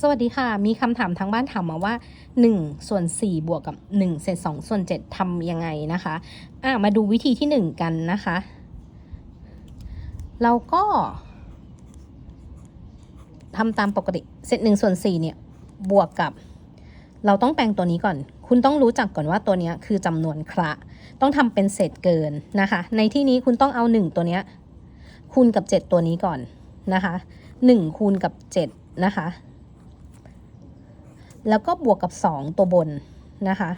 สวัสดีค่ะ มีคำถามทางบ้านถามมาว่า 1 ส่วน 4 บวกกับ 1 เศษ 2 ส่วน 7ทำยังไงนะคะ อะ มาดูวิธีที่ 1 กันนะคะ เราก็ทำตามปกติ เศษ1ส่วน4เนี่ย บวกกับ เราต้องแปลงตัวนี้ก่อน คุณต้องรู้จักก่อนว่าตัวนี้คือจำนวนคระ ต้องทำเป็นเศษเกินนะคะ ในที่นี้คุณต้องเอา 1 ตัวนี้คูณกับ 7 ตัวนี้ก่อนนะคะ 1 คูณกับ 7 นะคะ แล้วก็บวกกับ 2 ตัวบนนะคะ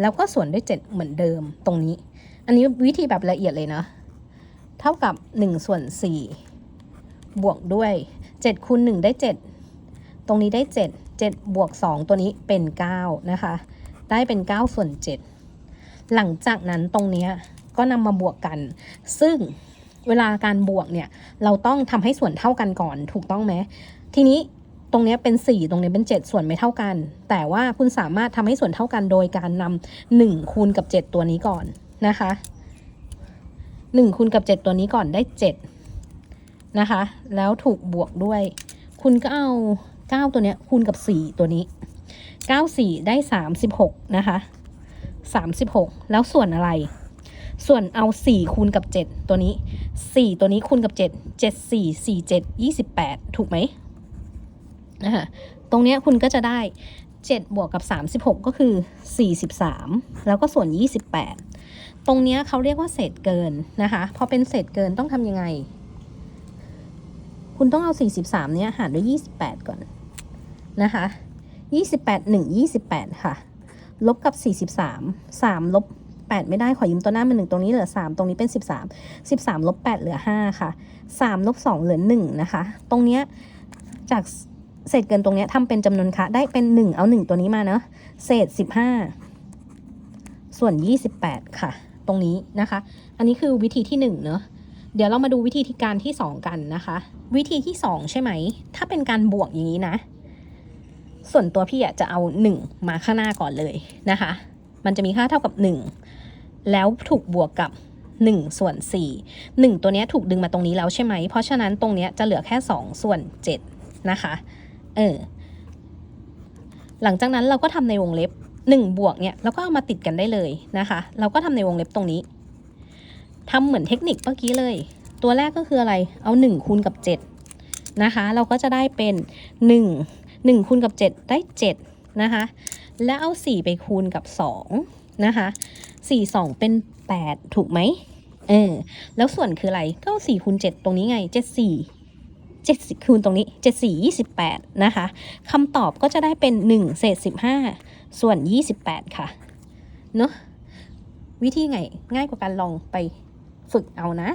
แล้วก็ส่วนด้วย 7 เหมือนเดิมตรงนี้ อันนี้วิธีแบบละเอียดเลยนะ เท่ากับ 1 ส่วน 4 บวกด้วย 7คูณ1ได้ 7 ตรงนี้ได้ 7 7 บวก 2 ตัวนี้เป็น 9 นะคะ ได้เป็น 9 ส่วน 7 หลังจากนั้นตรงนี้ก็นำมาบวกกัน ซึ่ง เวลาการบวกเนี่ยเราต้องทำให้ส่วนเท่ากันก่อนถูกต้องไหมทีนี้ตรงเนี้ยเป็น 4 ตรงนี้เป็น 7 ส่วนไม่เท่ากัน แต่ว่าคุณสามารถทำให้ส่วนเท่ากันโดยการนำ1คูณกับ 7 ตัวนี้ก่อนนะคะ 1 คูณกับ 7 ตัวนี้ก่อนได้ 7 นะคะ แล้วถูกบวกด้วย คุณก็เอา 9 ตัวเนี้ยคูณกับ 4 ตัวนี้ 9 4 ได้ 36 นะคะ 36 แล้วส่วนอะไร ส่วนเอา 4 คูณกับ 7 ตัวนี้ 4 ตัวนี้คูณกับ 7 7 4 4 7 28 ถูกไหมนะคะตรงเนี้ยคุณก็จะได้ 7 บวกกับ 36 ก็คือ 43 แล้วก็ส่วน 28 ตรงเนี้ยเขาเรียกว่าเศษเกินนะคะพอเป็นเศษเกินต้องทำยังไง คุณต้องเอา 43 เนี้ยหารด้วย 28 ก่อนนะคะ28 1 28 ค่ะ ลบกับ 43 3 ลบ 8 ไม่ได้ขอยืมตัวหน้ามา1ตรงนี้เหลือ 3 ตรงนี้เป็น 13 13ลบ8เหลือ 5 ค่ะ3ลบ2เหลือ 1 นะคะ ตรงเนี้ยจากเศษเกินตรงเนี้ยทำเป็นจำนวนคะได้เป็น 1 เอา 1 ตัวนี้มาเนาะเศษ 15 ส่วน 28 ค่ะ ตรงนี้นะคะ อันนี้คือวิธีที่ 1 เนาะเดี๋ยวเรามาดูวิธีที่การที่ 2 กันนะคะ วิธีที่ 2 ใช่ไหม ถ้าเป็นการบวกอย่างนี้นะ ส่วนตัวพี่จะเอา 1 มาข้างหน้าก่อนเลยนะคะ มันจะมีค่าเท่ากับ 1 แล้วถูกบวกกับ1ส่วน4 1 ตัวนี้ถูกดึงมาตรงนี้แล้วใช่ไหม เพราะฉะนั้นตรงนี้จะเหลือแค่ 2 ส่วน 7 นะคะ เออ หลังจากนั้นเราก็ทำในวงเล็บ 1 บวกเนี่ยเราก็เอามาติดกันได้เลยนะคะ เราก็ทำในวงเล็บตรงนี้ทำเหมือนเทคนิคเมื่อกี้เลย ตัวแรกก็คืออะไร เอา 1 คูณกับ 7 นะคะ เราก็จะได้เป็น 1 1คูณกับ 7 ได้ 7 นะคะ แล้วเอา 4 ไปคูณกับ 2 นะคะ สี่สองเป็นแปดถูกไหมเออ แล้วส่วนคืออะไรก็สี่คูณเจ็ดตรงนี้ไงเจ็ดสี่เจ็ดคูณตรงนี้เจ็ดสี่ยี่สิบแปดนะคะคำตอบก็จะได้เป็นหนึ่งเศษสิบห้าส่วนยี่สิบแปดค่ะ เนาะวิธีไงง่ายกว่าการลองไปฝึกเอานะ